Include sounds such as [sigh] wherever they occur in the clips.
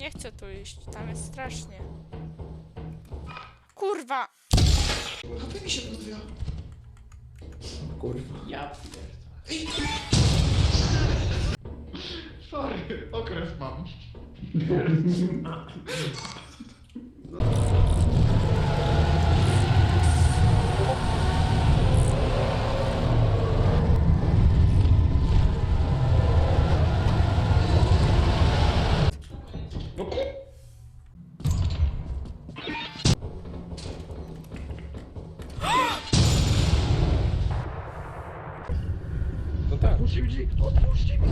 Nie chcę tu iść, tam jest strasznie. Kurwa! HP mi się podwija. Kurwa. Ja pierdolę. Sorry, okres mam. [laughs] Otwórzcie otwórzcie mi.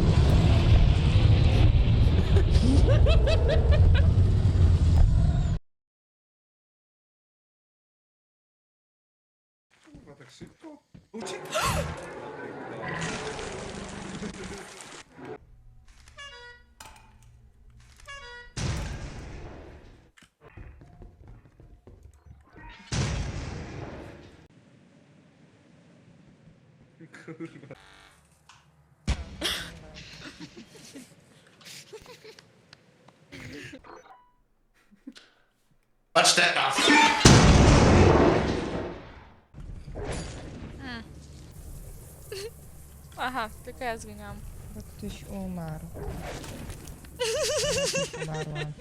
Kurwa, tak szybko? Uciekaj! Kurwa. Patrz teraz! Aha, tylko ja zginęłam. Bo ktoś umarł. [laughs] Umarłam.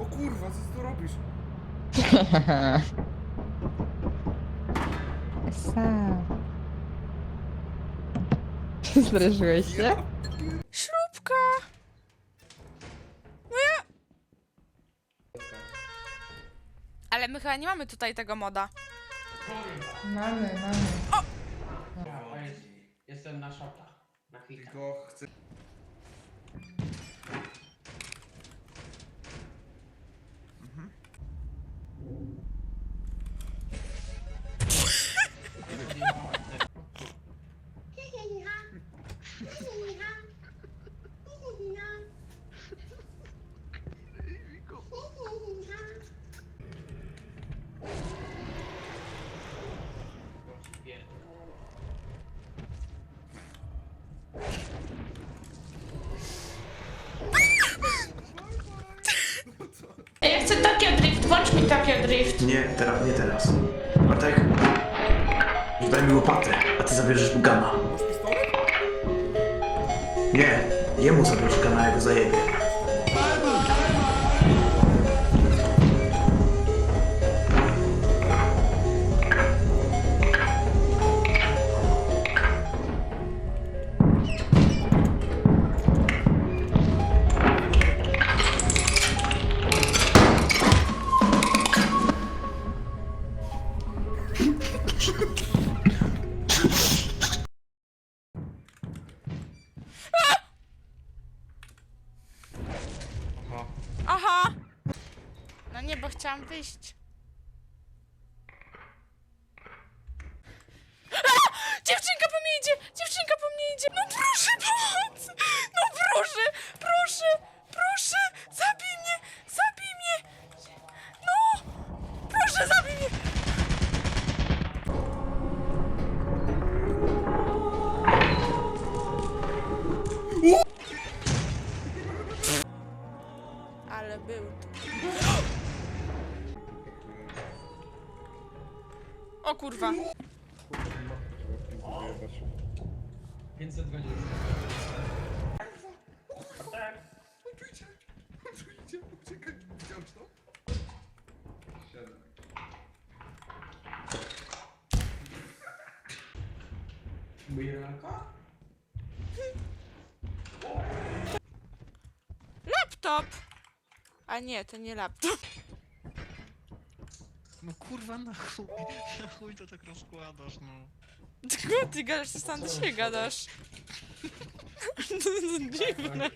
O kurwa, co ty tu robisz? Sam. Zdrażyłeś się? Śrubka! No ja... Ale my chyba nie mamy tutaj tego moda. Mamy, mamy. Jestem na shota. Na. Tylko chcę... Ja chcę Tokyo Drift, włącz mi Tokyo Drift. Nie, teraz, nie teraz. Bartek? Daj mi łopatę, a ty zabierzesz mu gana. Nie, Є мусорничка на екзаєбі. Thank you. Nie, bo chciałam wyjść. Dziewczynka po mnie idzie! Dziewczynka po mnie idzie! No proszę, pomoc! No proszę, proszę, proszę! Zabij mnie! Zabij mnie! No! Proszę, zabij mnie! Ale był tu. O kurwa. 520. On tu idzie! On tu idzie! Widziałeś to? Laptop! A nie, to nie laptop. No kurwa na chuj, na chuj to tak rozkładasz, no. Tylko [laughs] ty gadasz, ty sam do siebie gadasz. [laughs] No, no, dziwne.